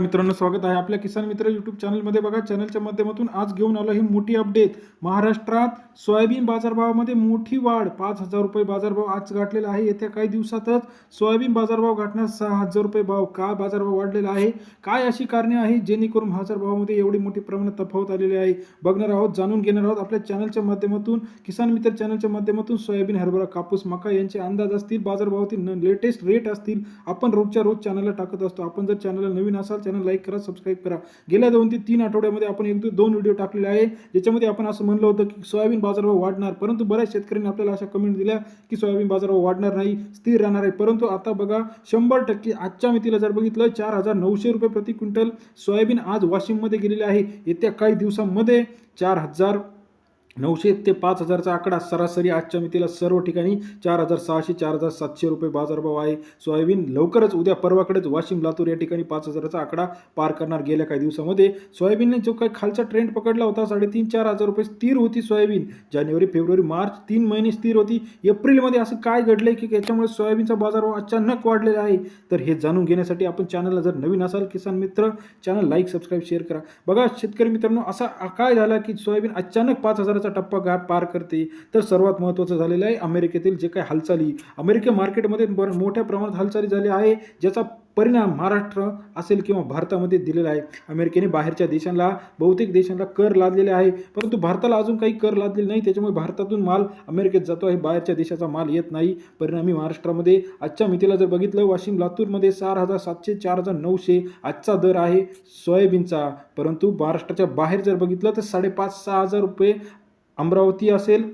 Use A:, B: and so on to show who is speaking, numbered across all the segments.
A: मित्रांनो स्वागत आहे आपल्या किसान मित्र यूट्यूब चॅनलमध्ये बघा चॅनलच्या माध्यमातून आज घेऊन आलो ही मोठी अपडेट महाराष्ट्रात सोयाबीन बाजारभावामध्ये मोठी वाढ. पाच हजार रुपये बाजारभाव आज गाठलेला आहे. येत्या काही दिवसातच सोयाबीन बाजारभाव गाठण्यास सहा हजार रुपये भाव का बाजारभाव वाढलेला आहे? काय अशी कारणे आहे जेणेकरून बाजारभावामध्ये एवढी मोठी प्रमाणात तफावत आलेली आहे? बघणार आहोत जाणून घेणार आहोत आपल्या चॅनलच्या माध्यमातून. किसान मित्र चॅनलच्या माध्यमातून सोयाबीन हरभरा कापूस मका यांचे अंदाज असतील बाजारभावातील लेटेस्ट रेट असतील आपण रोजच्या रोज चॅनलला टाकत असतो. आपण जर चॅनलला नवीन असाल चॅनल लाईक करा सबस्क्राईब करा. गेल्या दोन ते तीन आठवड्यामध्ये आपण एक दोन व्हिडिओ टाकलेले आहे ज्याच्यामध्ये आपण असं म्हणलं होतं की सोयाबीन बाजारभाव वाढणार परंतु बऱ्याच शेतकऱ्यांनी आपल्याला अशा कमेंट दिल्या की सोयाबीन बाजारभाव वाढणार नाही स्थिर राहणार आहे. परंतु आता बघा शंभर टक्के आजच्या मितीला जर बघितलं चार हजार नऊशे रुपये प्रति क्विंटल सोयाबीन आज वाशिममध्ये गेलेले आहे. येत्या काही दिवसांमध्ये चार हजार नऊशे ते पाच हजारचा आकडा सरासरी आजच्या मितीला सर्व ठिकाणी चार हजार सहाशे चार हजार सातशे रुपये बाजारभाव आहे. सोयाबीन लवकरच उद्या परवाकडेच वाशिम लातूर या ठिकाणी पाच हजाराचा आकडा पार करणार. गेल्या काही दिवसामध्ये सोयाबीनने जो काही खालचा ट्रेंड पकडला होता साडेतीन चार हजार रुपये स्थिर होती सोयाबीन. जानेवारी फेब्रुवारी मार्च तीन महिने स्थिर होती. एप्रिलमध्ये असं काय घडलंय की याच्यामुळे सोयाबीनचा बाजारभाव अचानक वाढलेला आहे? तर हे जाणून घेण्यासाठी आपण चॅनलला जर नवीन असाल किसान मित्र चॅनल लाईक सबस्क्राईब शेअर करा. बघा शेतकरी मित्रांनो असा काय झाला की सोयाबीन अचानक पाच हजार महत्त्वाचा टप्पा गा पार करते. तर सर्वात महत्त्वाचं झालेलं आहे अमेरिकेतील जे काही हालचाली. अमेरिके मार्केटमध्ये बरं मोठ्या प्रमाणात हालचाली झाल्या आहे ज्याचा परिणाम महाराष्ट्र असेल किंवा भारतामध्ये दिलेला आहे. अमेरिकेने बाहेरच्या देशांना बहुतेक देशांना कर लादलेले आहे परंतु भारताला अजून काही कर लादलेले नाही. त्याच्यामुळे भारतातून माल अमेरिकेत जातो आहे बाहेरच्या देशाचा माल येत नाही. परिणामी महाराष्ट्रामध्ये आजच्या मितीला जर बघितलं वाशिम लातूरमध्ये चार हजार सातशे चार हजार नऊशे आजचा दर आहे सोयाबीनचा. परंतु महाराष्ट्राच्या बाहेर जर बघितलं तर साडेपाच सहा हजार रुपये अमरावती असेल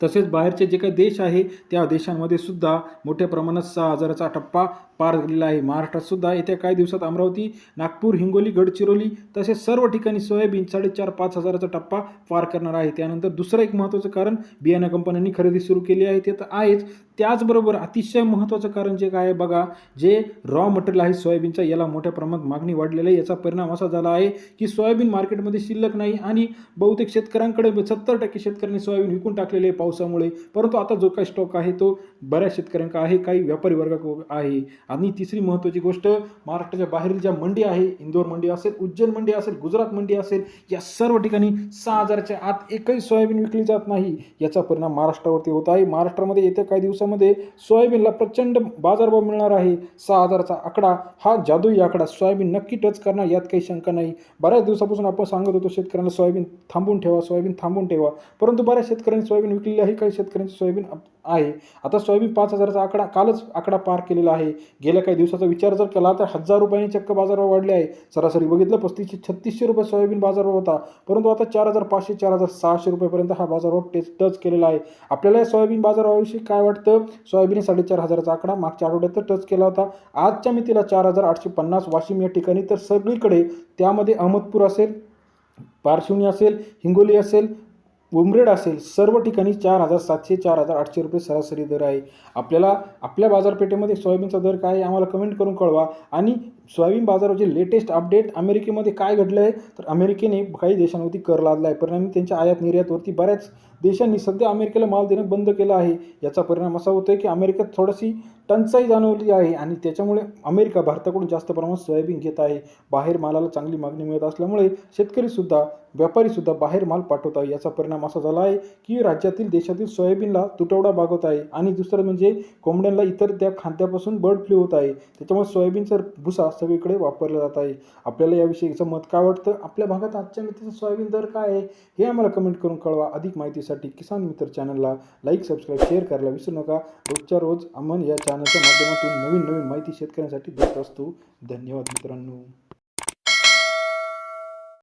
A: तसेच बाहेरचे जे काही देश आहे त्या देशांमध्ये सुद्धा मोठ्या प्रमाणात सहा हजाराचा टप्पा पार झालेला आहे. महाराष्ट्रात सुद्धा येत्या काही दिवसात अमरावती नागपूर हिंगोली गडचिरोली तसेच सर्व ठिकाणी सोयाबीन साडेचार पाच हजाराचा टप्पा पार करणार आहे. त्यानंतर दुसरं एक महत्त्वाचं कारण बियाणा कंपन्यांनी खरेदी सुरू केली आहे. ते तर आहेच. त्याचबरोबर अतिशय महत्त्वाचं कारण जे काय आहे बघा जे रॉ मटेरियल आहे सोयाबीनचा याला मोठ्या प्रमाणात मागणी वाढलेली आहे. याचा परिणाम असा झाला आहे की सोयाबीन मार्केटमध्ये शिल्लक नाही आणि बहुतेक शेतकऱ्यांकडे सत्तर टक्के शेतकऱ्यांनी सोयाबीन विकून टाकलेले आहे पावसामुळे. परंतु आता जो काही स्टॉक आहे तो बऱ्याच शेतकऱ्यांका आहे काही व्यापारी वर्ग आहे. आणि तिसरी महत्त्वाची गोष्ट महाराष्ट्राच्या बाहेरील ज्या मंडी आहे इंदोर मंडी असेल उज्जैन मंडी असेल गुजरात मंडी असेल या सर्व ठिकाणी सहा हजारच्या आत एकही सोयाबीन विकली जात नाही. याचा परिणाम महाराष्ट्रावरती होत आहे. महाराष्ट्रामध्ये येत्या काही दिवसामध्ये सोयाबीनला प्रचंड बाजारभाव मिळणार आहे. सहा हजारचा आकडा हा जादुई आकडा सोयाबीन नक्की टच करणार यात काही शंका नाही. बऱ्याच दिवसापासून आपण सांगत होतो शेतकऱ्यांना सोयाबीन थांबून ठेवा सोयाबीन थांबून ठेवा. परंतु बऱ्याच शेतकऱ्यांनी सोयाबीन विकलेली आहे काही शेतकऱ्यांची सोयाबीन आहे. आता सोयाबीन पाच हजाराचा आकडा कालच आकडा पार केलेला आहे. गेल्या काही दिवसाचा विचार जर केला तर हजार रुपयांनी चक्क बाजारभाव वाढले आहे. सरासरी बघितलं पस्तीसशे छत्तीसशे रुपये सोयाबीन बाजारभाव होता. परंतु आता चार हजार पाचशे चार हजार सहाशे रुपयेपर्यंत हा बाजारभाव टेच टच केलेला आहे. आपल्याला या सोयाबीन बाजारभावाविषयी काय वाटतं? सोयाबीन साडेचार हजाराचा आकडा मागच्या आठवड्यात तर टच केला होता. आजच्या मितीला चार हजार आठशे पन्नास वाशिम या ठिकाणी तर सगळीकडे त्यामध्ये अहमदपूर असेल पारशिवनी असेल हिंगोली असेल उमरेड असेल सर्व ठिकाणी चार हजार सातशे चार हजार आठशे रुपये सरासरी दर आहे. आपल्याला आपल्या बाजारपेठेमध्ये सोयाबीनचा दर काय आहे आम्हाला कमेंट करून कळवा. आणि सोयाबीन बाजाराचे लेटेस्ट अपडेट अमेरिकेमध्ये काय घडलं आहे तर अमेरिकेने काही देशांवरती कर लादला आहे परिणामी त्यांच्या आयात निर्यातवरती बऱ्याच देशांनी सध्या अमेरिकेला माल देणं बंद केलं आहे. याचा परिणाम असा होतो आहे की अमेरिकेत थोडीशी टंचाई जाणवली आहे आणि त्याच्यामुळे अमेरिका भारताकडून जास्त प्रमाणात सोयाबीन घेत आहे. बाहेर मालाला चांगली मागणी मिळत असल्यामुळे शेतकरीसुद्धा व्यापारीसुद्धा बाहेर माल पाठवत आहे. याचा परिणाम असा झाला आहे की राज्यातील देशातील सोयाबीनला तुटवडा भागवत आहे आणि दुसरं म्हणजे कोंबड्यांना इतर त्या खाद्यापासून बर्ड फ्लू होत आहे. त्याच्यामुळे सोयाबीनचा भुसा सगळीकडे वापरला जात आहे. आपल्याला याविषयीचं मत काय वाटतं? आपल्या भागात आजच्या मितीचा सोयाबीन दर काय आहे? हे आम्हाला कमेंट करून कळवा. अधिक माहितीसाठी किसान मित्र चॅनलला लाईक सबस्क्राईब शेअर करायला विसरू नका. रोजच्या रोज अमन या चॅनलच्या माध्यमातून नवीन नवीन माहिती शेतकऱ्यांसाठी देत असतो. धन्यवाद मित्रांनो.